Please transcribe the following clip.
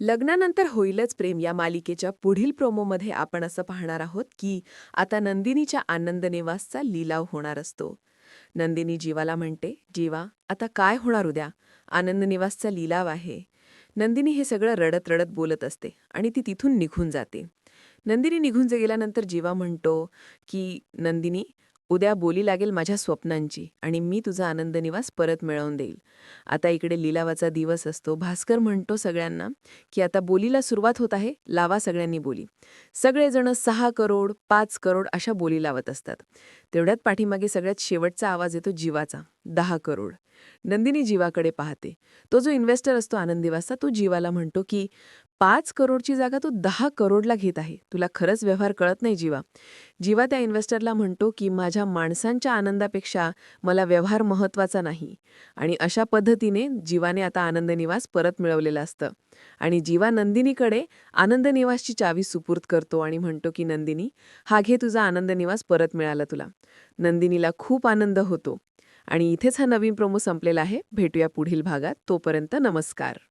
लग्नानंतर होईलच प्रेम या मालिकेच्या पुढील प्रोमोमध्ये आपण असं पाहणार आहोत की आता नंदिनीच्या आनंद निवासचा लिलाव होणार असतो. नंदिनी जीवाला म्हणते जीवा आता काय होणार उद्या? आनंद निवासचा लिलाव आहे. नंदिनी हे सगळं रडत रडत बोलत असते आणि ती तिथून निघून जाते. नंदिनी निघून गेल्यानंतर जीवा म्हणतो की नंदिनी उद्या बोली लागेल माझ्या स्वप्नांची आणि मी तुझा आनंद निवास परत मिळवून देईल. आता इकडे लिलावाचा दिवस असतो. भास्कर म्हणतो सगळ्यांना की आता बोलीला सुरुवात होत आहे. लावा सगळ्यांनी बोली. सगळेजण सहा करोड पाच करोड अशा बोली लावत असतात. तेवढ्यात पाठीमागे सगळ्यात शेवटचा आवाज येतो जीवाचा. दहा करोड. नंदिनी जीवाकडे पाहते. तो जो इन्व्हेस्टर असतो आनंदीवासचा तो जीवाला म्हणतो की पाच करोडची जागा तू दहा करोडला घेत आहे. तुला खरंच व्यवहार कळत नाही जीवा. जीवा त्या इन्व्हेस्टरला म्हणतो की माझ्या माणसांच्या आनंदापेक्षा मला व्यवहार महत्त्वाचा नाही. आणि अशा पद्धतीने जीवाने आता आनंदनिवास परत मिळवलेलं असतं. आणि जीवा नंदिनीकडे आनंदनिवासची चावी सुपूर्द करतो आणि म्हणतो की नंदिनी हा घे तुझा आनंदनिवास परत मिळाला तुला. नंदिनीला खूप आनंद होतो. आणि इथेच हा नवीन प्रोमो संपलेला आहे. भेटूया पुढील भागात. तोपर्यंत नमस्कार.